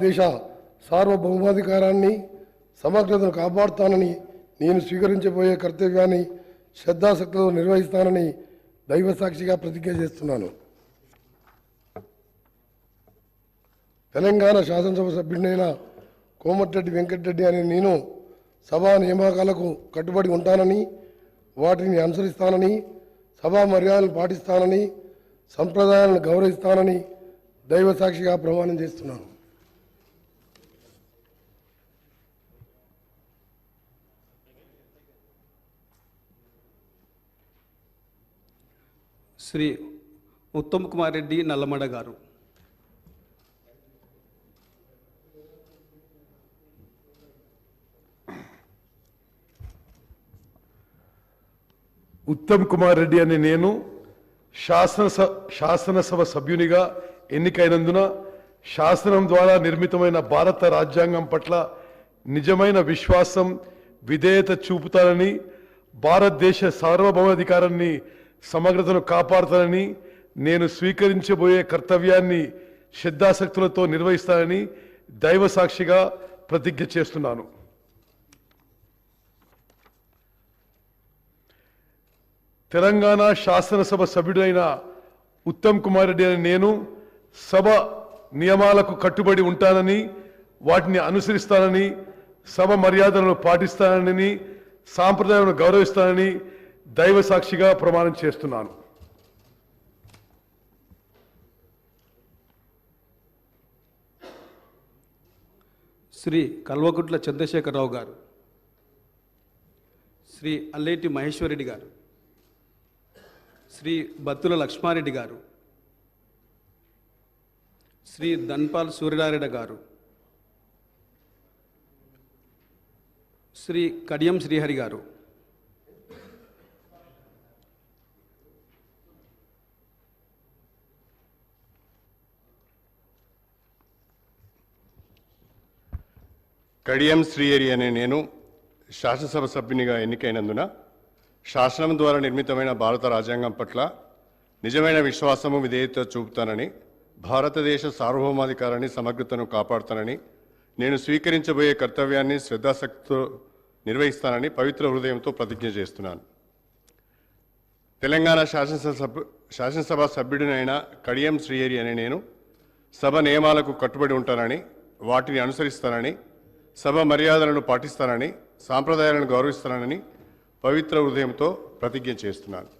దేశ సార్వభౌమాధికారాన్ని సమగ్రతను కాపాడుతానని నేను స్వీకరించబోయే కర్తవ్యాన్ని శ్రద్ధాశక్తులతో నిర్వహిస్తానని దైవ సాక్షిగా ప్రతిజ్ఞ చేస్తున్నాను. తెలంగాణ శాసనసభ సభ్యుడినైన కోమటిరెడ్డి వెంకటరెడ్డి అనే నేను సభా నియామకాలకు కట్టుబడి ఉంటానని వాటిని అనుసరిస్తానని సభా మర్యాదలను పాటిస్తానని సంప్రదాయాలను గౌరవిస్తానని దైవ సాక్షిగా ప్రమాణం చేస్తున్నాను. శ్రీ ఉత్తమ్ కుమార్ రెడ్డి నల్లమడ గారు. ఉత్తమ్ కుమార్ రెడ్డి అనే నేను శాసనస శాసనసభ సభ్యునిగా ఎన్నికైనందున శాసనం ద్వారా నిర్మితమైన భారత రాజ్యాంగం పట్ల నిజమైన విశ్వాసం విధేయత చూపుతానని భారతదేశ సార్వభౌమాధికారాన్ని సమగ్రతను కాపాడుతానని నేను స్వీకరించబోయే కర్తవ్యాన్ని శ్రద్ధాసక్తులతో నిర్వహిస్తానని దైవ సాక్షిగా ప్రతిజ్ఞ చేస్తున్నాను. తెలంగాణ శాసనసభ సభ్యుడైన ఉత్తమ్ కుమార్ రెడ్డి అని నేను సభ నియమాలకు కట్టుబడి ఉంటానని వాటిని అనుసరిస్తానని సభ మర్యాదలను పాటిస్తానని సాంప్రదాయాలను గౌరవిస్తానని దైవ సాక్షిగా ప్రమాణం చేస్తున్నాను. శ్రీ కల్వకుట్ల చంద్రశేఖరరావు గారు శ్రీ అల్లేటి మహేశ్వరరెడ్డి గారు శ్రీ బత్తుల లక్ష్మారెడ్డి గారు శ్రీ ధన్పాల్ సూర్యనారాయణ గారు శ్రీ కడియం శ్రీహరి గారు కడియం శ్రీయరి అనే నేను శాసనసభ సభ్యునిగా ఎన్నికైనందున శాసనం ద్వారా నిర్మితమైన భారత రాజ్యాంగం పట్ల నిజమైన విశ్వాసము విధేయత చూపుతానని భారతదేశ సార్వభౌమాధికారాన్ని సమగ్రతను కాపాడుతానని నేను స్వీకరించబోయే కర్తవ్యాన్ని శ్రద్ధాశక్తితో నిర్వహిస్తానని పవిత్ర హృదయంతో ప్రతిజ్ఞ చేస్తున్నాను. తెలంగాణ శాసనసభ సభ్యు శాసనసభ సభ్యుడినైన కడియం శ్రీయరి అనే నేను సభ నియమాలకు కట్టుబడి ఉంటానని వాటిని అనుసరిస్తానని సభ మర్యాదలను పాటిస్తానని సాంప్రదాయాలను గౌరవిస్తానని పవిత్ర హృదయంతో ప్రతిజ్ఞ చేస్తున్నాను.